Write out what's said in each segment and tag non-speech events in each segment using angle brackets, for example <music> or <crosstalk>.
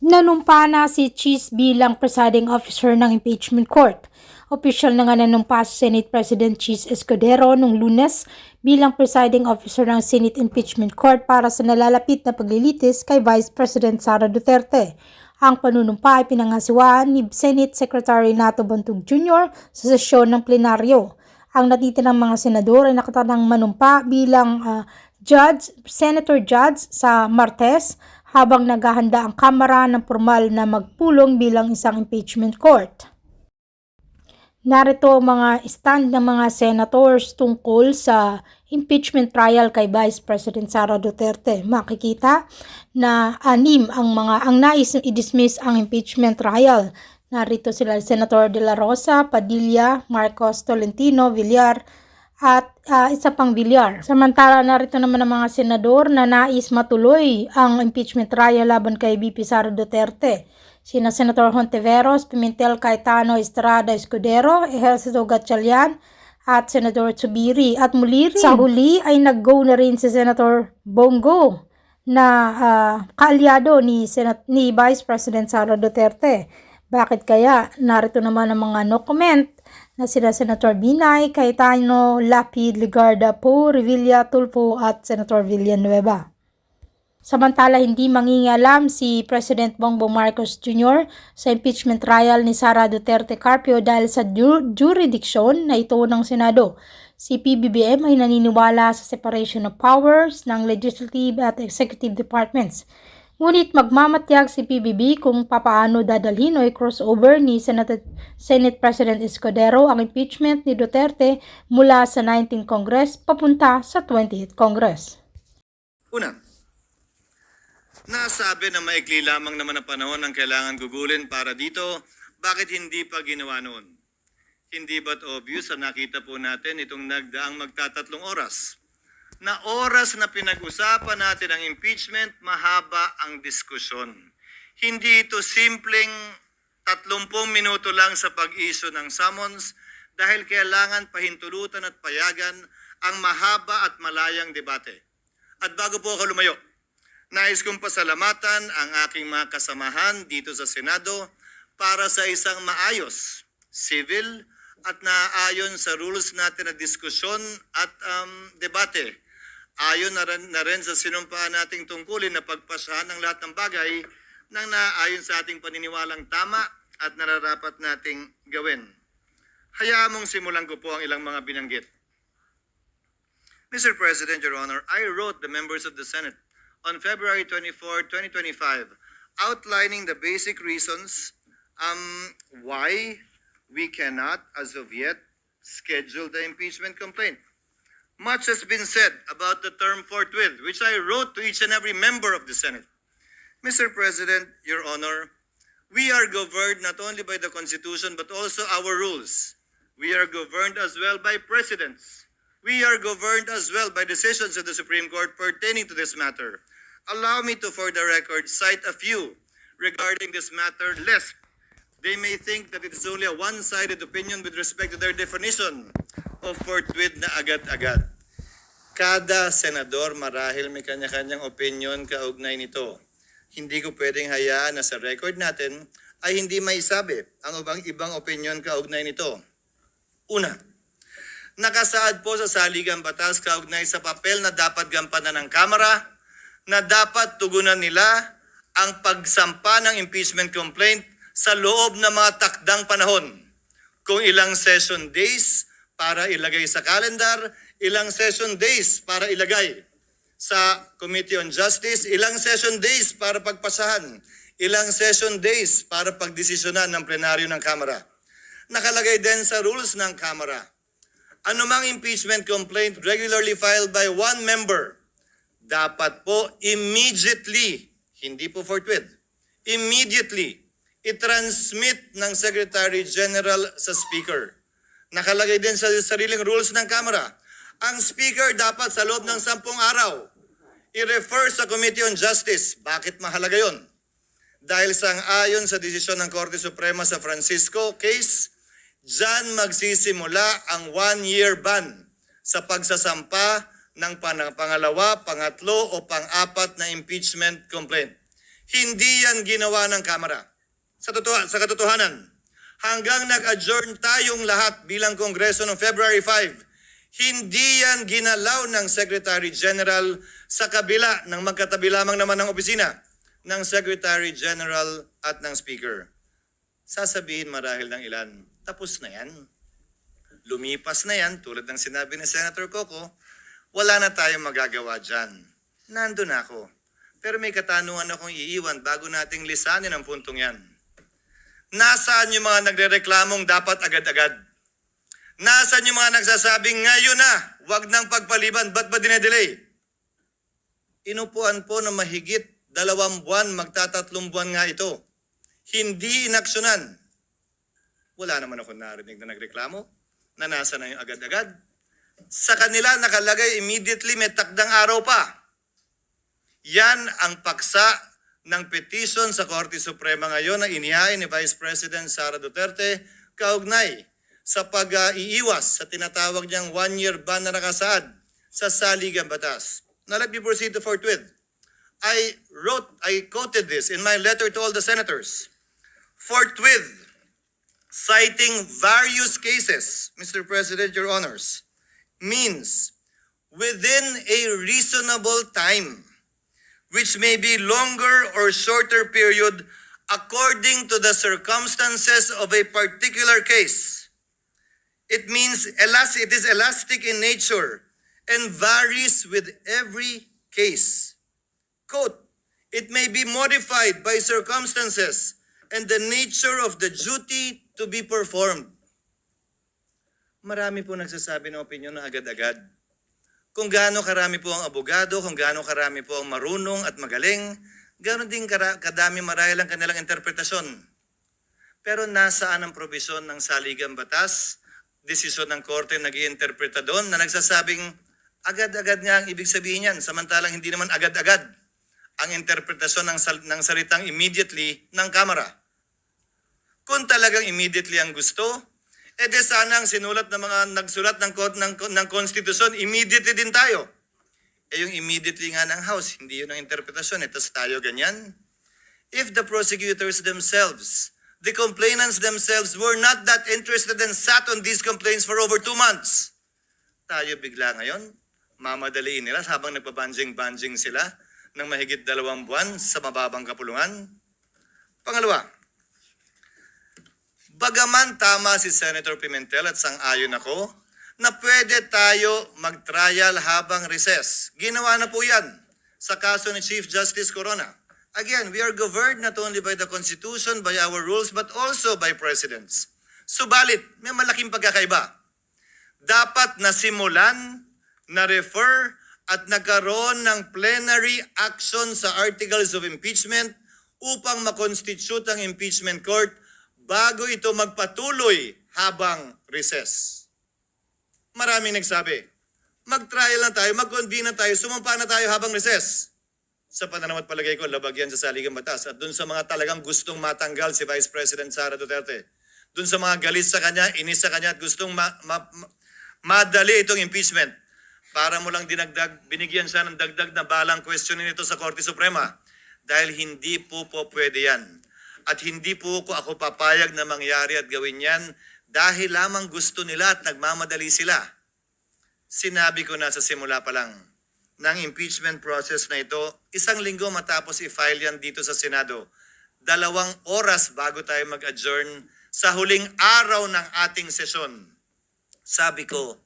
Nanumpa na si Cheese bilang presiding officer ng impeachment court. Official na nga nanumpa si Senate President Cheese Escudero nung lunes bilang presiding officer ng Senate Impeachment Court para sa nalalapit na paglilitis kay Vice President Sara Duterte. Ang panunumpa ay pinangasiwaan ni Senate Secretary Nato Bantug Jr. sa sesyon ng plenaryo. Ang natitirang mga senador ay nakatanang manumpa bilang ah, judge, Senator Judge sa Martes habang naghahanda ang Kamara ng formal na magpulong bilang isang impeachment court. Narito ang mga stand ng mga senators tungkol sa impeachment trial kay Vice President Sara Duterte. Makikita na anim ang mga ang nais i-dismiss ang impeachment trial. Narito sila Senator De La Rosa, Padilla, Marcos Tolentino, Villar, at ah, isa pang Villar. Samantala narito naman ang mga senador na nais matuloy ang impeachment trial laban kay BP Sara Duterte. Sina Senator Hontiveros, Pimentel Cayetano Estrada Escudero, Ejercito Gatchalian, at Senator Tsubiri. At muli rin, sa huli ay nag-go na rin si Senator Bongo na ah, kaalyado ni, Senat ni Vice President Sara Duterte. Bakit kaya? Narito naman ang mga no comment na sila Senator Binay, Cayetano, Lapid, Ligarda Po, Revilla, Tulfo at Senator Villanueva. Samantala, hindi mangingialam si President Bongbong Marcos Jr. sa impeachment trial ni Sara Duterte Carpio dahil sa ju- jurisdiction na ito ng Senado. Si PBBM ay naniniwala sa separation of powers ng legislative at executive departments. Ngunit magmamatyag si PBB kung papaano dadalhin o i-crossover ni Senate, Senate President Escudero ang impeachment ni Duterte mula sa 19th Congress papunta sa 20th Congress. Una, nasabi na maikli lamang naman ang panahon ang kailangan gugulin para dito, bakit hindi pa ginawa noon? Hindi ba't obvious na nakita po natin itong nagdaang magtatatlong oras? Na oras na pinag-usapan natin ang impeachment, mahaba ang diskusyon. Hindi ito simpleng 30 minuto lang sa pag-issue ng summons dahil kailangan pahintulutan at payagan ang mahaba at malayang debate. At bago po ako lumayo, nais kong pasalamatan ang aking mga kasamahan dito sa Senado para sa isang maayos, civil, at naaayon sa rules natin na diskusyon at um, debate. Ayon na rin, na rin sa sinumpaan nating tungkulin na pagpasahan ng lahat ng bagay nang naaayon sa ating paniniwalang tama at nararapat nating gawin. Hayaan mong simulan ko po ang ilang mga binanggit. Mr. President, Your Honor, I wrote the members of the Senate on February 24, 2025, outlining the basic reasons um, why we cannot, as of yet, schedule the impeachment complaint. Much has been said about the term forthwith, which I wrote to each and every member of the Senate. Mr. President, Your Honor, we are governed not only by the Constitution but also our rules. We are governed as well by precedents. We are governed as well by decisions of the Supreme Court pertaining to this matter. Allow me to, for the record, cite a few regarding this matter, lest they may think that it is only a one-sided opinion with respect to their definition of forthwith na agad-agad. Kada senador marahil may kanya-kanyang opinion kaugnay nito. Hindi ko pwedeng hayaan na sa record natin ay hindi may sabi ang ibang ibang opinion kaugnay nito. Una, nakasaad po sa saligang batas kaugnay sa papel na dapat gampanan ng Kamara na dapat tugunan nila ang pagsampa ng impeachment complaint sa loob ng mga takdang panahon. Kung ilang session days para ilagay sa calendar, ilang session days para ilagay sa Committee on Justice, ilang session days para pagpasahan, ilang session days para pagdesisyonan ng plenaryo ng Kamara. Nakalagay din sa rules ng Kamara. Anumang impeachment complaint regularly filed by one member, dapat po immediately, hindi po forthwith, immediately, i-transmit ng Secretary General sa Speaker. Nakalagay din sa sariling rules ng Kamara. Ang Speaker dapat sa loob ng sampung araw, i-refer sa Committee on Justice. Bakit mahalaga yon? Dahil sang ayon sa desisyon ng Korte Suprema sa Francisco case, Diyan magsisimula ang one-year ban sa pagsasampa ng pan- pangalawa, pangatlo o pang-apat na impeachment complaint. Hindi yan ginawa ng Kamara. Sa, totoo, sa katotohanan, hanggang nag-adjourn tayong lahat bilang Kongreso noong February 5, hindi yan ginalaw ng Secretary General sa kabila ng magkatabi lamang naman ng opisina ng Secretary General at ng Speaker. Sasabihin marahil ng ilan, tapos na yan. Lumipas na yan, tulad ng sinabi ni Senator Coco, wala na tayong magagawa dyan. Nandun na ako. Pero may katanungan akong iiwan bago nating lisanin ang puntong yan. Nasaan yung mga nagre-reklamong dapat agad-agad? Nasaan yung mga nagsasabing ngayon na, wag nang pagpaliban, ba't ba dinedelay? Inupuan po na mahigit dalawang buwan, magtatatlong buwan nga ito. Hindi inaksyonan. Wala naman ako narinig na nagreklamo na nasa na yung agad-agad. Sa kanila nakalagay immediately may takdang araw pa. Yan ang paksa ng petition sa Korte Suprema ngayon na inihain ni Vice President Sara Duterte kaugnay sa pag-iiwas sa tinatawag niyang one-year ban na nakasaad sa saligang batas. Now let me proceed to forthwith. I wrote, I quoted this in my letter to all the senators. Forthwith, citing various cases, Mr. President, Your Honors, means within a reasonable time, which may be longer or shorter period according to the circumstances of a particular case. It means it is elastic in nature and varies with every case. Quote, it may be modified by circumstances and the nature of the duty to be performed. Marami po nagsasabi ng opinion na agad-agad. Kung gaano karami po ang abogado, kung gaano karami po ang marunong at magaling, ganoon din kadami marahil ang kanilang interpretasyon. Pero nasaan ang probisyon ng saligang batas, desisyon ng korte nag iinterpreta doon na nagsasabing agad-agad nga ang ibig sabihin yan, samantalang hindi naman agad-agad ang interpretasyon ng, sal- ng salitang immediately ng Kamara. Kung talagang immediately ang gusto, eh de sana ang sinulat ng mga nagsulat ng, ng, ng konstitusyon, immediately din tayo. Eh yung immediately nga ng House, hindi yun ang interpretasyon, eh, tas tayo ganyan. If the prosecutors themselves, the complainants themselves were not that interested and sat on these complaints for over two months, tayo bigla ngayon, mamadaliin nila habang nagpabanjing-banjing sila ng mahigit dalawang buwan sa mababang kapulungan. Pangalawa, bagaman tama si Senator Pimentel at sang-ayon ako na pwede tayo mag-trial habang recess. Ginawa na po yan sa kaso ni Chief Justice Corona. Again, we are governed not only by the Constitution, by our rules, but also by precedents. Subalit, may malaking pagkakaiba dapat nasimulan, na-refer, at nagkaroon ng plenary action sa articles of impeachment upang makonstitute ang impeachment court bago ito magpatuloy habang recess. Maraming nagsabi, mag-trial na tayo, mag-convene na tayo, sumampa na tayo habang recess. Sa pananaw at palagay ko, labag yan sa saligang batas. At dun sa mga talagang gustong matanggal si Vice President Sara Duterte. Dun sa mga galit sa kanya, inis sa kanya at gustong ma- ma- ma- madali itong impeachment. Para mo lang dinagdag, binigyan siya ng dagdag na balang questionin ito sa Korte Suprema. Dahil hindi po po pwede yan. At hindi po ko ako papayag na mangyari at gawin yan dahil lamang gusto nila at nagmamadali sila. Sinabi ko na sa simula pa lang ng impeachment process na ito, isang linggo matapos i-file yan dito sa Senado, dalawang oras bago tayo mag-adjourn sa huling araw ng ating sesyon. Sabi ko,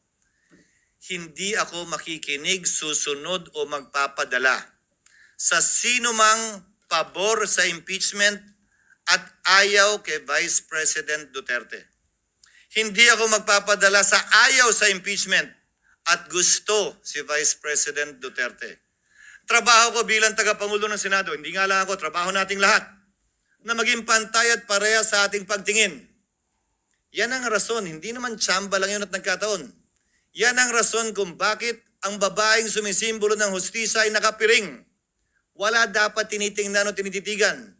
hindi ako makikinig, susunod o magpapadala sa sino mang pabor sa impeachment at ayaw kay Vice President Duterte. Hindi ako magpapadala sa ayaw sa impeachment at gusto si Vice President Duterte. Trabaho ko bilang tagapangulo ng Senado, hindi nga lang ako, trabaho nating lahat, na maging pantay at pareha sa ating pagtingin. Yan ang rason, hindi naman tsamba lang yun at nagkataon. Yan ang rason kung bakit ang babaeng sumisimbolo ng hustisya ay nakapiring. Wala dapat tinitingnan o tinititigan.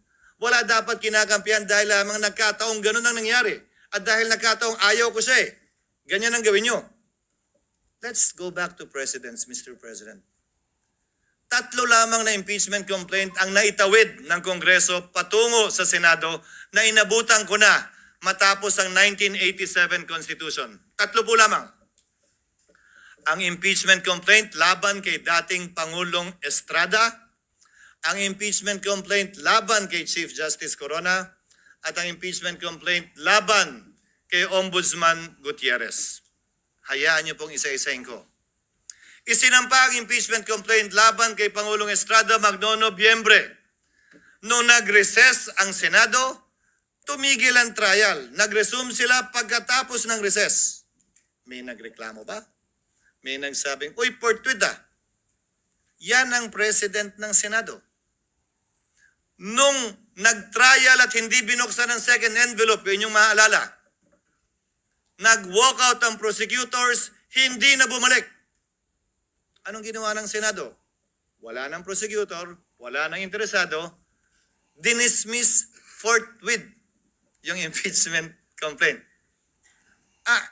Wala dapat kinakampihan dahil lamang nagkataong ganun ang nangyari. At dahil nagkataong ayaw ko siya eh. Ganyan ang gawin nyo. Let's go back to precedents, Mr. President. tatlo lamang na impeachment complaint ang naitawid ng Kongreso patungo sa Senado na inabutan ko na matapos ang 1987 Constitution. Tatlo po lamang. Ang impeachment complaint laban kay dating Pangulong Estrada, ang impeachment complaint laban kay Chief Justice Corona, at ang impeachment complaint laban kay Ombudsman Gutierrez. Hayaan niyo pong isa-isahin ko. Isinampa ang impeachment complaint laban kay Pangulong Estrada Magno Nobyembre. Nung nag-recess ang Senado, tumigil ang trial. Nag-resume sila pagkatapos ng recess. May nagreklamo ba? May nagsabing, Uy, Portwid ah. Yan ang president ng Senado. Nung nag-trial at hindi binuksan ang second envelope, yun yung maalala, nag-walk out ang prosecutors, hindi na bumalik. Anong ginawa ng Senado? Wala ng prosecutor, wala ng interesado, dinismiss forthwith yung <laughs> impeachment complaint. Ah,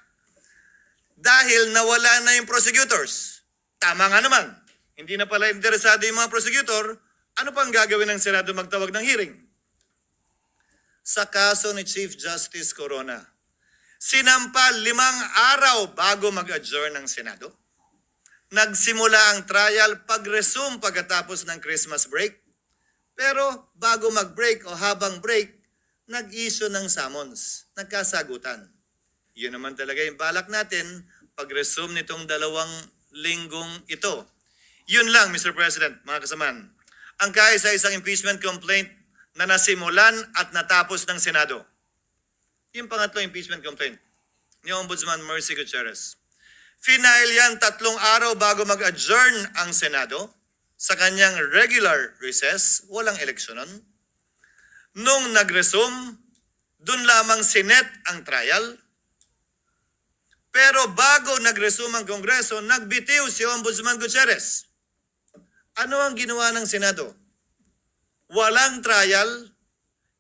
dahil nawala na yung prosecutors. Tama nga naman. Hindi na pala interesado yung mga prosecutor, ano pang gagawin ng Senado magtawag ng hearing? Sa kaso ni Chief Justice Corona, sinampa limang araw bago mag-adjourn ng Senado. Nagsimula ang trial pag-resume pagkatapos ng Christmas break. Pero bago mag-break o habang break, nag-issue ng summons. Nagkasagutan. Yun naman talaga yung balak natin pag-resume nitong dalawang linggong ito. Yun lang, Mr. President, mga kasamaan. Ang kaisa-isang impeachment complaint na nasimulan at natapos ng Senado. Yung pangatlo impeachment complaint ni Ombudsman Mercy Gutierrez. Final yan tatlong araw bago mag-adjourn ang Senado sa kanyang regular recess, walang eleksyonon. Nung nag-resume, dun lamang sinet ang trial. Pero bago nag-resume ang Kongreso, nagbitiw si Ombudsman Gutierrez. Ano ang ginawa ng Senado? Walang trial,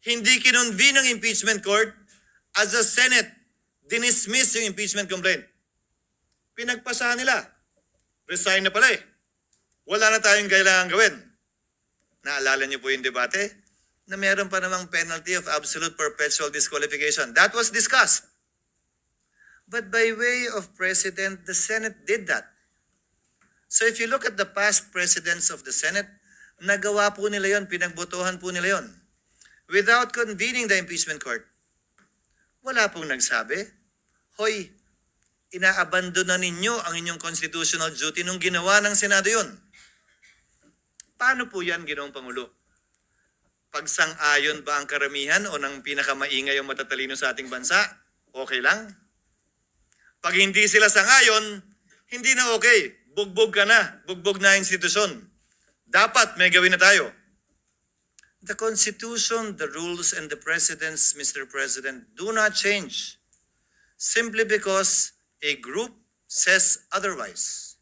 hindi kinonvene ang impeachment court, as a Senate, dinismiss yung impeachment complaint pinagpasahan nila. Resign na pala eh. Wala na tayong kailangan gawin. Naalala niyo po yung debate? Na meron pa namang penalty of absolute perpetual disqualification. That was discussed. But by way of precedent, the Senate did that. So if you look at the past presidents of the Senate, nagawa po nila yon, pinagbotohan po nila yon. Without convening the impeachment court. Wala pong nagsabi, Hoy, inaabandon na ninyo ang inyong constitutional duty nung ginawa ng Senado yon. Paano po yan, Ginoong Pangulo? Pagsang-ayon ba ang karamihan o ng pinakamaingay o matatalino sa ating bansa? Okay lang? Pag hindi sila sangayon, hindi na okay. Bugbog ka na. Bugbog na institusyon. Dapat may gawin na tayo. The Constitution, the rules, and the precedents, Mr. President, do not change simply because a group says otherwise.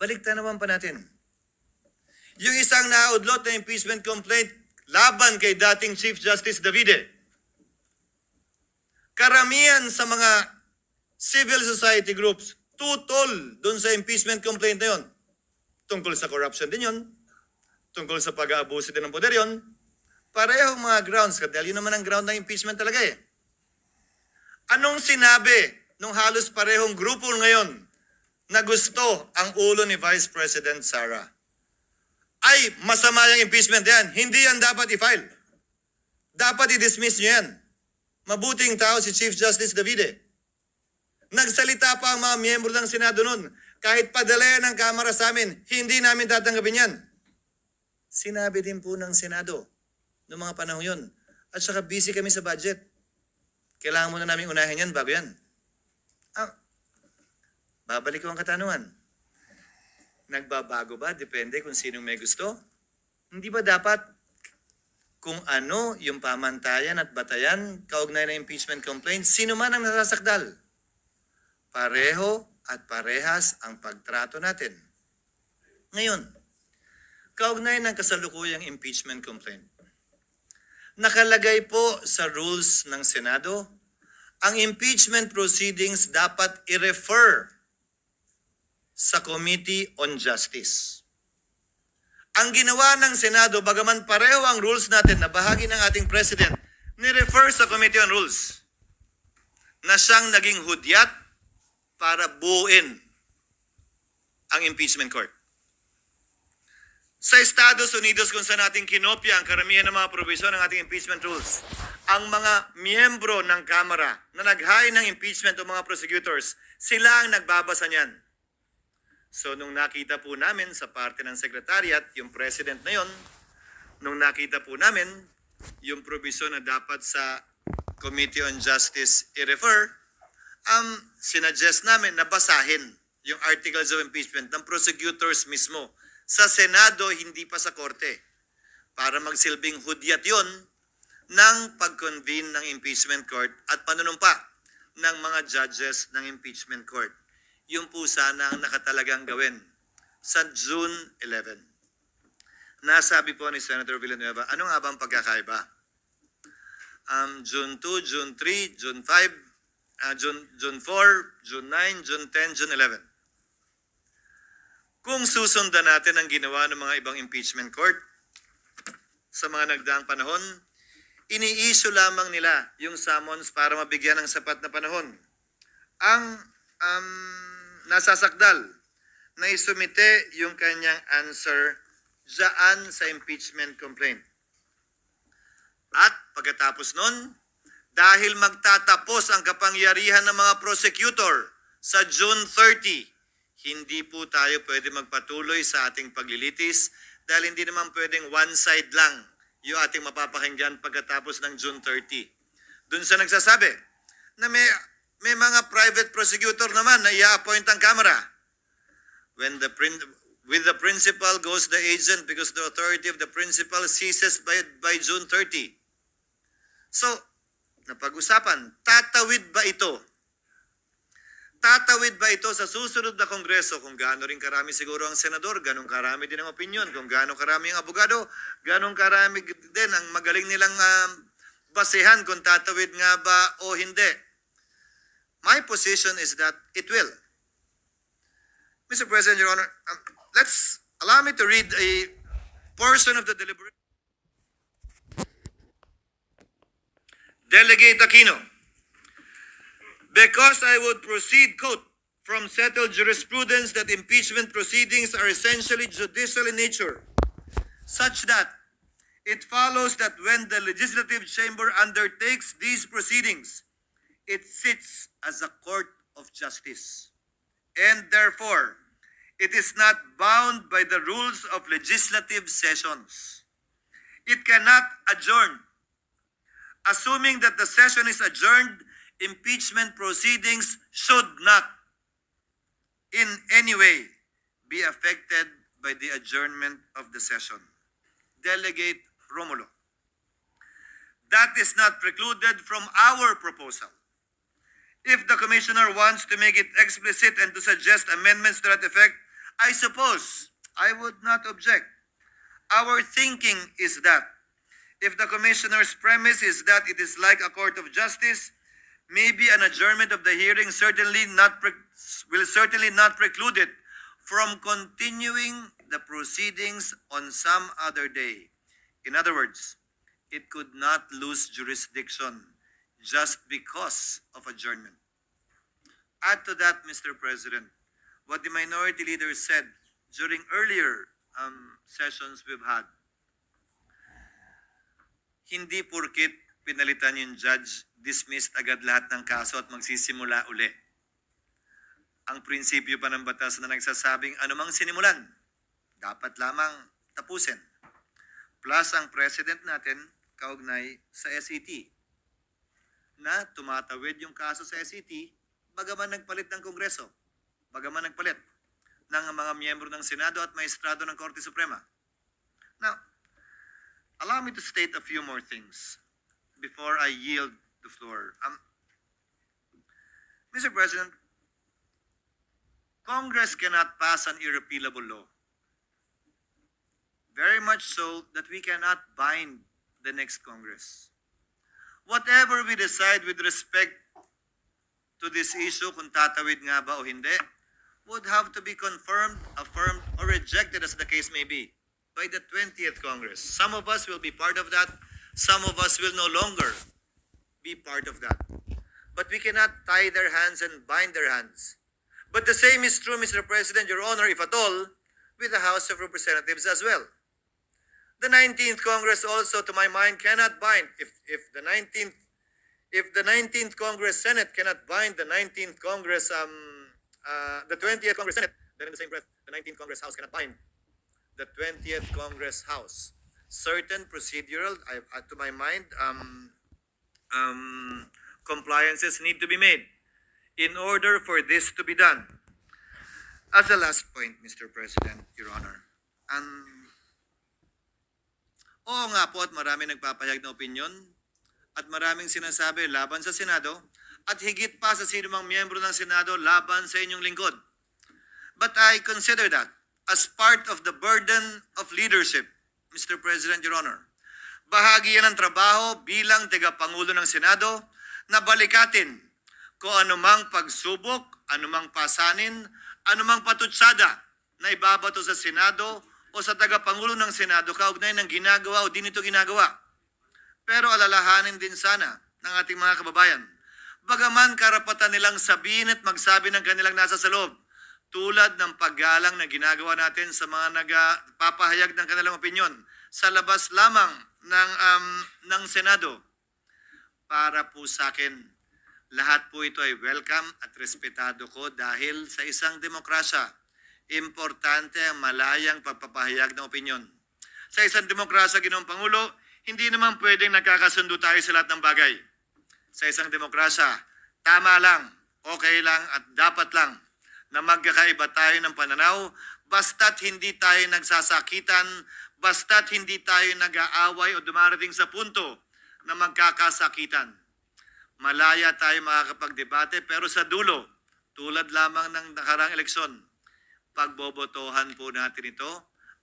Balikta naman pa natin. Yung isang naudlot na impeachment complaint laban kay dating Chief Justice Davide. Karamihan sa mga civil society groups tutol doon sa impeachment complaint na yon. Tungkol sa corruption din yon. Tungkol sa pag-aabuso din ng poder yon. Parehong mga grounds. Dahil yun naman ang ground ng impeachment talaga eh. Anong sinabi nung halos parehong grupo ngayon na gusto ang ulo ni Vice President Sara? Ay, masama yung impeachment yan. Hindi yan dapat i-file. Dapat i-dismiss niyo yan. Mabuting tao si Chief Justice Davide. Nagsalita pa ang mga miyembro ng Senado noon. Kahit padala ng Kamara sa amin, hindi namin tatanggapin yan. Sinabi din po ng Senado noong mga panahon yun. At saka busy kami sa budget. Kailangan muna namin unahin yan bago yan. Ah, babalik ko ang katanungan. Nagbabago ba? Depende kung sinong may gusto. Hindi ba dapat kung ano yung pamantayan at batayan kaugnay ng impeachment complaint, sino man ang nasasakdal? Pareho at parehas ang pagtrato natin. Ngayon, kaugnay ng kasalukuyang impeachment complaint, Nakalagay po sa rules ng Senado, ang impeachment proceedings dapat i-refer sa Committee on Justice. Ang ginawa ng Senado, bagaman pareho ang rules natin na bahagi ng ating President, ni-refer sa Committee on Rules na siyang naging hudyat para buuin ang impeachment court. Sa Estados Unidos kung saan natin kinopya ang karamihan ng mga provision ng ating impeachment rules, ang mga miyembro ng Kamara na nag-hire ng impeachment o mga prosecutors, sila ang nagbabasa niyan. So nung nakita po namin sa parte ng Secretariat, yung President na yon, nung nakita po namin yung provision na dapat sa Committee on Justice i-refer, um, sinuggest namin na basahin yung articles of impeachment ng prosecutors mismo. Sa Senado, hindi pa sa Korte. Para magsilbing hudyat yon ng pag-convene ng impeachment court at panunumpa ng mga judges ng impeachment court. Yung po sana ang nakatalagang gawin sa June 11. Nasabi po ni Senator Villanueva, ano nga ba ang pagkakaiba? Um, June 2, June 3, June 5, ah, June, June 4, June 9, June 10, June 11. Kung susundan natin ang ginawa ng mga ibang impeachment court sa mga nagdaang panahon, ini-issue lamang nila yung summons para mabigyan ng sapat na panahon. Ang um, nasasakdal na isumite yung kanyang answer dyan sa impeachment complaint. At pagkatapos nun, dahil magtatapos ang kapangyarihan ng mga prosecutor sa June 30, hindi po tayo pwede magpatuloy sa ating paglilitis dahil hindi naman pwedeng one side lang yung ating mapapakinggan pagkatapos ng June 30. Doon sa nagsasabi na may, may mga private prosecutor naman na i-appoint ang Kamara. When the prin- with the principal goes the agent because the authority of the principal ceases by, by June 30. So, napag-usapan, tatawid ba ito Tatawid ba ito sa susunod na kongreso kung gaano rin karami siguro ang senador, ganong karami din ang opinion, kung gaano karami ang abogado, ganong karami din ang magaling nilang um, basehan kung tatawid nga ba o hindi. My position is that it will. Mr. President, Your Honor, um, let's allow me to read a portion of the deliberation. Delegate Aquino. Because I would proceed, quote, from settled jurisprudence that impeachment proceedings are essentially judicial in nature, such that it follows that when the legislative chamber undertakes these proceedings, it sits as a court of justice. And therefore, it is not bound by the rules of legislative sessions. It cannot adjourn. Assuming that the session is adjourned, impeachment proceedings should not in any way be affected by the adjournment of the session. Delegate Romulo. That is not precluded from our proposal. If the commissioner wants to make it explicit and to suggest amendments to that effect, I suppose I would not object. Our thinking is that if the commissioner's premise is that it is like a court of justice, maybe an adjournment of the hearing certainly not will certainly not preclude it from continuing the proceedings on some other day. In other words, it could not lose jurisdiction just because of adjournment. Add to that, Mr. President, what the minority leader said during earlier um, sessions we've had. Hindi porkit pinalitan yung judge, dismissed agad lahat ng kaso at magsisimula uli. Ang prinsipyo pa ng batas na nagsasabing anumang sinimulan, dapat lamang tapusin. Plus ang president natin, kaugnay sa SET, na tumatawid yung kaso sa SET, bagaman nagpalit ng Kongreso, bagaman nagpalit ng mga miyembro ng Senado at maestrado ng Korte Suprema. Now, allow me to state a few more things before I yield the floor. Um, Mr. President, Congress cannot pass an irrepealable law. Very much so that we cannot bind the next Congress. Whatever we decide with respect to this issue, kung tatawid nga ba o hindi, would have to be confirmed, affirmed, or rejected as the case may be by the 20th Congress. Some of us will be part of that. Some of us will no longer be part of that. But we cannot tie their hands and bind their hands. But the same is true, Mr. President, Your Honor, if at all, with the House of Representatives as well. The 19th Congress also, to my mind, cannot bind. If, if the 19th if the 19th Congress Senate cannot bind the 19th Congress, um, uh, the 20th Congress Senate, then in the same breath, the 19th Congress House cannot bind the 20th Congress House. Certain procedural, I, uh, to my mind, um, um, compliances need to be made in order for this to be done. As a last point, Mr. President, Your Honor, um, oo nga po at marami nagpapahayag na opinion at maraming sinasabi laban sa Senado at higit pa sa sino mang miyembro ng Senado laban sa inyong lingkod. But I consider that as part of the burden of leadership, Mr. President, Your Honor. Bahagi yan ng trabaho bilang tagapangulo ng Senado na balikatin kung anumang pagsubok, anumang pasanin, anumang patutsada na ibabato sa Senado o sa tagapangulo ng Senado kaugnay ng ginagawa o di nito ginagawa. Pero alalahanin din sana ng ating mga kababayan. Bagaman karapatan nilang sabihin at magsabi ng kanilang nasa sa loob, tulad ng paggalang na ginagawa natin sa mga nagpapahayag ng kanilang opinyon sa labas lamang ng, um, ng Senado. Para po sa akin, lahat po ito ay welcome at respetado ko dahil sa isang demokrasya, importante ang malayang pagpapahayag ng opinyon. Sa isang demokrasya, Ginoong Pangulo, hindi naman pwedeng nagkakasundo tayo sa lahat ng bagay. Sa isang demokrasya, tama lang, okay lang at dapat lang na magkakaiba tayo ng pananaw basta't hindi tayo nagsasakitan, basta't hindi tayo nag-aaway o dumarating sa punto na magkakasakitan. Malaya tayo makakapagdebate pero sa dulo, tulad lamang ng nakarang eleksyon, pagbobotohan po natin ito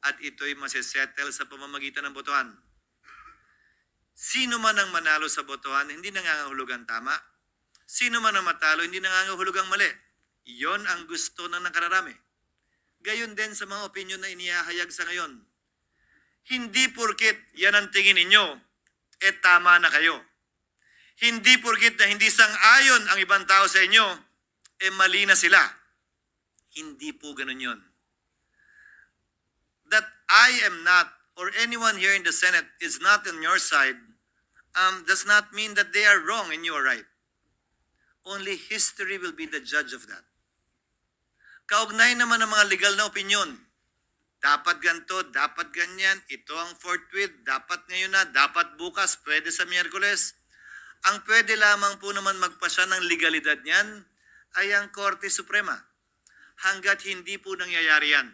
at ito'y masisettle sa pamamagitan ng botohan. Sino man ang manalo sa botohan, hindi nangangahulugang tama. Sino man ang matalo, hindi nangangahulugang mali. Iyon ang gusto ng nakararami. Gayon din sa mga opinion na inihahayag sa ngayon. Hindi porkit yan ang tingin ninyo, eh tama na kayo. Hindi porkit na hindi sang-ayon ang ibang tao sa inyo, eh mali na sila. Hindi po ganun yun. That I am not, or anyone here in the Senate is not on your side, um, does not mean that they are wrong and you are right. Only history will be the judge of that. Kaugnay naman ng mga legal na opinion. Dapat ganito, dapat ganyan, ito ang forthwith, dapat ngayon na, dapat bukas, pwede sa Miyerkules. Ang pwede lamang po naman magpasya ng legalidad niyan ay ang Korte Suprema. Hanggat hindi po nangyayari yan.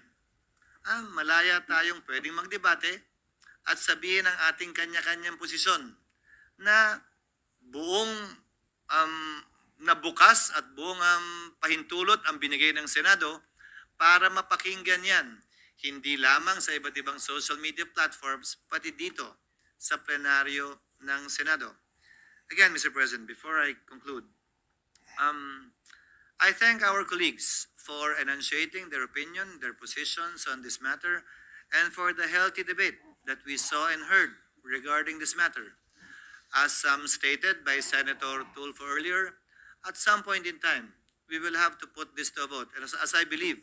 Ah, malaya tayong pwedeng magdebate at sabihin ang ating kanya-kanyang posisyon na buong um, na bukas at buong um, pahintulot ang binigay ng Senado para mapakinggan yan. Hindi lamang sa iba't ibang social media platforms, pati dito sa plenaryo ng Senado. Again, Mr. President, before I conclude, um, I thank our colleagues for enunciating their opinion, their positions on this matter, and for the healthy debate that we saw and heard regarding this matter. As um, stated by Senator Tulfo earlier, at some point in time, we will have to put this to a vote. And as, as I believe,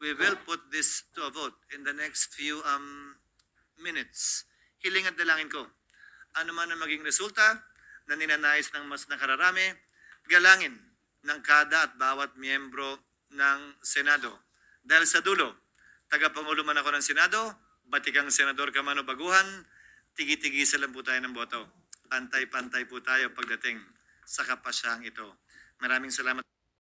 we will put this to a vote in the next few um, minutes. Hiling at dalangin ko. Ano man ang maging resulta na ninanais ng mas nakararami, galangin ng kada at bawat miyembro ng Senado. Dahil sa dulo, tagapangulo man ako ng Senado, batikang senador ka man o baguhan, tigi-tigisa lang po tayo ng boto. Pantay-pantay po tayo pagdating sa kapasyang ito. Maraming salamat.